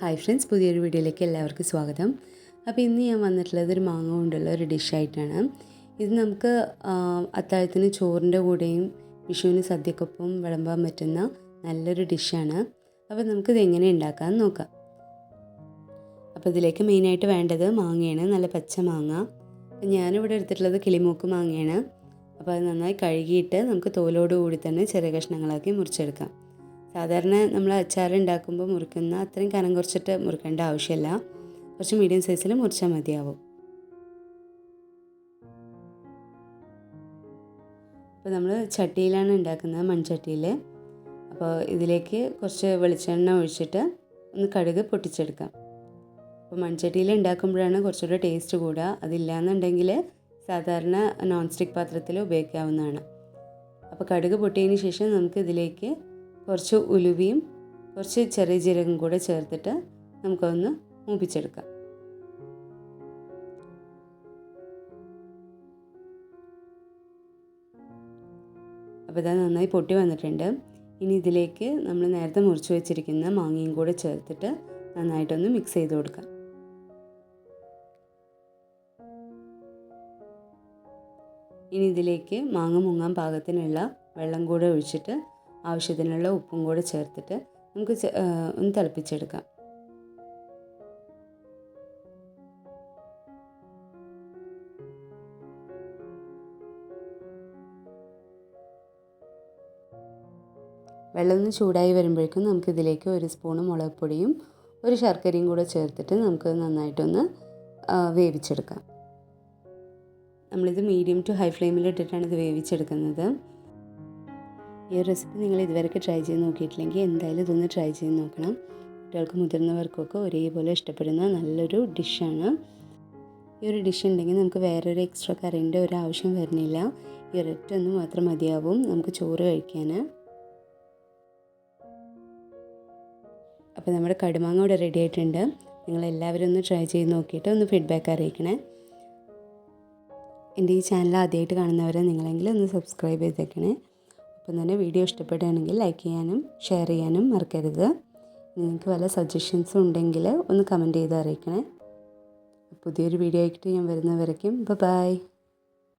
Hi friends പുതിയൊരു വീഡിയോയിലേക്ക് എല്ലാവർക്കും സ്വാഗതം. അപ്പോൾ ഇന്ന് ഞാൻ വന്നിട്ടുള്ളത് ഒരു മാങ്ങ കൊണ്ടുള്ള ഒരു ഡിഷായിട്ടാണ്. ഇത് നമുക്ക് അത്താഴത്തിന് ചോറിന്റെ കൂടെയും വിഷുവിന് സദ്യക്കൊപ്പം വിളമ്പാൻ പറ്റുന്ന നല്ലൊരു ഡിഷാണ്. അപ്പോൾ നമുക്കിത് എങ്ങനെ ഉണ്ടാക്കാമെന്ന് നോക്കാം. അപ്പോൾ ഇതിലേക്ക് മെയിനായിട്ട് വേണ്ടത് മാങ്ങയാണ് നല്ല പച്ച മാങ്ങ. ഞാനിവിടെ എടുത്തിട്ടുള്ളത് കിളിമൂക്ക് മാങ്ങയാണ്. അപ്പോൾ അത് നന്നായി കഴുകിയിട്ട് നമുക്ക് തോലോട് കൂടി തന്നെ ചെറിയ കഷ്ണങ്ങളാക്കി മുറിച്ചെടുക്കാം. സാധാരണ നമ്മൾ അച്ചാർ ഉണ്ടാക്കുമ്പോൾ മുറിക്കുന്ന അത്രയും കനം കുറച്ചിട്ട് മുറിക്കേണ്ട ആവശ്യമില്ല. കുറച്ച് മീഡിയം സൈസിൽ മുറിച്ചാൽ മതിയാവും. അപ്പോൾ നമ്മൾ ചട്ടിയിലാണ് ഉണ്ടാക്കുന്നത് മൺചട്ടിയിൽ. അപ്പോൾ ഇതിലേക്ക് കുറച്ച് വെളിച്ചെണ്ണ ഒഴിച്ചിട്ട് ഒന്ന് കടുക് പൊട്ടിച്ചെടുക്കാം. അപ്പോൾ മൺചട്ടിയിൽ ഉണ്ടാക്കുമ്പോഴാണ് കുറച്ചുകൂടെ ടേസ്റ്റ് കൂടുക. അതില്ലാന്നുണ്ടെങ്കിൽ സാധാരണ നോൺ സ്റ്റിക്ക് പാത്രത്തിൽ ഉപയോഗിക്കാവുന്നതാണ്. അപ്പോൾ കടുക് പൊട്ടിയതിന് ശേഷം നമുക്ക് ഇതിലേക്ക് കുറച്ച് ഉലുവയും കുറച്ച് ചെറിയ ജീരകം കൂടെ ചേർത്തിട്ട് നമുക്കൊന്ന് മൂപ്പിച്ചെടുക്കാം. അപ്പോൾ ഇത് നന്നായി പൊട്ടി വന്നിട്ടുണ്ട്. ഇനി ഇതിലേക്ക് നമ്മൾ നേരത്തെ മുറിച്ച് വെച്ചിരിക്കുന്ന മാങ്ങയും കൂടെ ചേർത്തിട്ട് നന്നായിട്ടൊന്ന് മിക്സ് ചെയ്ത് കൊടുക്കാം. ഇനി ഇതിലേക്ക് മാങ്ങ മുങ്ങാൻ പാകത്തിനുള്ള വെള്ളം കൂടെ ഒഴിച്ചിട്ട് ആവശ്യത്തിനുള്ള ഉപ്പും കൂടെ ചേർത്തിട്ട് നമുക്ക് ഒന്ന് തിളപ്പിച്ചെടുക്കാം. വെള്ളം ഒന്ന് ചൂടായി വരുമ്പോഴേക്കും നമുക്ക് ഇതിലേക്ക് ഒരു സ്പൂൺ മുളക് പൊടിയും ഒരു ശർക്കരയും കൂടെ ചേർത്തിട്ട് നമുക്ക് നന്നായിട്ടൊന്ന് വേവിച്ചെടുക്കാം. നമ്മളിത് മീഡിയം ടു ഹൈ ഫ്ലെയിമിൽ ഇട്ടിട്ടാണ് ഇത് വേവിച്ചെടുക്കുന്നത്. ഈ ഒരു റെസിപ്പി നിങ്ങൾ ഇതുവരെയൊക്കെ ട്രൈ ചെയ്ത് നോക്കിയിട്ടില്ലെങ്കിൽ എന്തായാലും ഇതൊന്ന് ട്രൈ ചെയ്ത് നോക്കണം. കുട്ടികൾക്ക് മുതിർന്നവർക്കൊക്കെ ഒരേപോലെ ഇഷ്ടപ്പെടുന്ന നല്ലൊരു ഡിഷാണ് ഈ ഒരു ഡിഷ് ഉണ്ടെങ്കിൽ നമുക്ക് വേറൊരു എക്സ്ട്രാ കറിന്റെ ഒരു ആവശ്യം വരുന്നില്ല. ഒരൊറ്റ ഒന്ന് മാത്രം മതിയാവും നമുക്ക് ചോറ് കഴിക്കാൻ. അപ്പോൾ നമ്മുടെ കടുമാങ്ങ ഇവിടെ റെഡി ആയിട്ടുണ്ട്. നിങ്ങൾ എല്ലാവരും ഒന്ന് ട്രൈ ചെയ്ത് നോക്കിയിട്ട് ഒന്ന് ഫീഡ്ബാക്ക് അറിയിക്കണേ. എന്റെ ഈ ചാനൽ ആദ്യമായിട്ട് കാണുന്നവരെ നിങ്ങളെങ്കിലും ഒന്ന് സബ്സ്ക്രൈബ് ചെയ്തേക്കണേ. അപ്പം തന്നെ വീഡിയോ ഇഷ്ടപ്പെടുകയാണെങ്കിൽ ലൈക്ക് ചെയ്യാനും ഷെയർ ചെയ്യാനും മറക്കരുത്. നിങ്ങൾക്ക് വല്ല സജഷൻസും ഉണ്ടെങ്കിൽ ഒന്ന് കമന്റ് ചെയ്ത് അറിയിക്കണേ. പുതിയൊരു വീഡിയോ ആയിട്ട് ഞാൻ വരുന്നവരേക്കും ബൈ